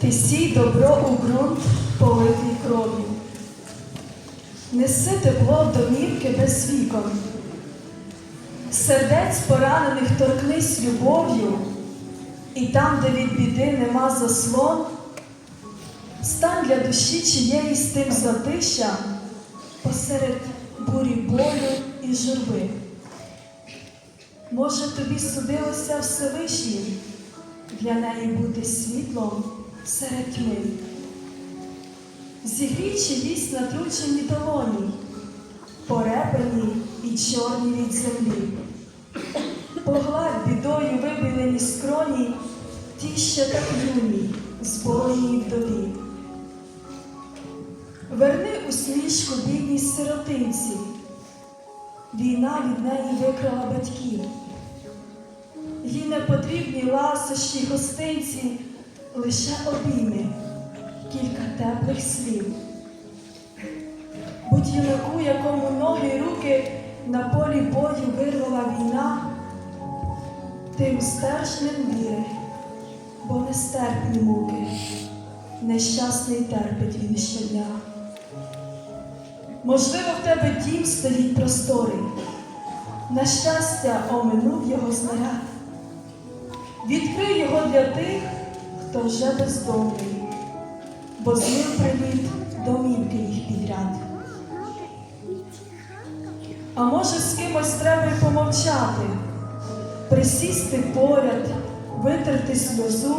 Ти сій добро у ґрунт, политий кров'ю. Неси тепло в домівки без вікон. Сердець поранених торкнись любов'ю, і там, де від біди нема заслон, стань для душі чиєїсь тим затища посеред бурі болю і журби. Може, тобі судилося Всевишнім для неї бути світлом серед тьми. Зігрій чиїсь натручені долоні, порепані і чорні від землі. Погладь бідою вибілені скроні, ті ще так юні, збройні вдові. Верни усмішку бідній сиротинці, війна від неї викрала батьків. Їй не потрібні ласощі гостинці, лише обійми, кілька теплих слів. Будь юнаку, якому ноги й руки на полі бою вирвала війна, тим стержнем віри, бо нестерпні муки, нещасний терпить він щодня. Можливо, в тебе дім стоїть просторий, на щастя, оминув його снаряд. Відкрий його для тих, вже бездомний, бо з ним привіт домівки їх підряд. А може, з кимось треба й помовчати, присісти поряд, витерти сльозу.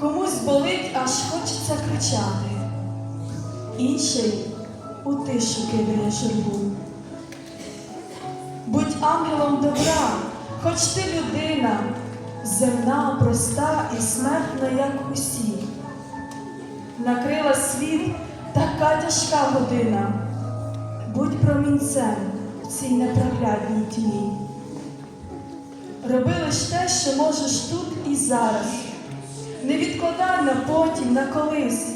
Комусь болить, аж хочеться кричати, інший у тишу кидає журбу. Будь ангелом добра, хоч ти людина, земна, проста і смертна, як усі. Накрила світ така тяжка година, будь промінцем в цій непроглядній тьмі. Роби лиш те, що можеш тут і зараз. Не відкладай на потім, на колись.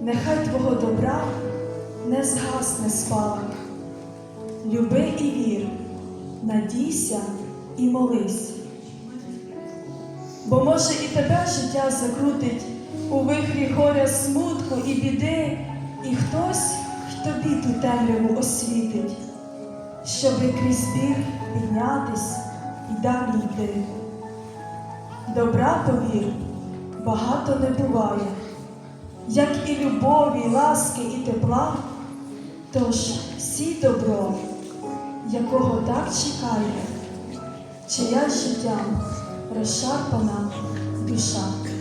Нехай твого добра не згасне спалах. Люби і вір, надійся і молись. Бо може і тебе життя закрутить у вихрі горя смутку і біди, і хтось тобі ту темряву освітить, щоби крізь біль піднятись і далі йти. Добра повір, багато не буває, як і любові, ласки і тепла, тож сій добро, якого так чекає, чия життям розшарпана Gülşah.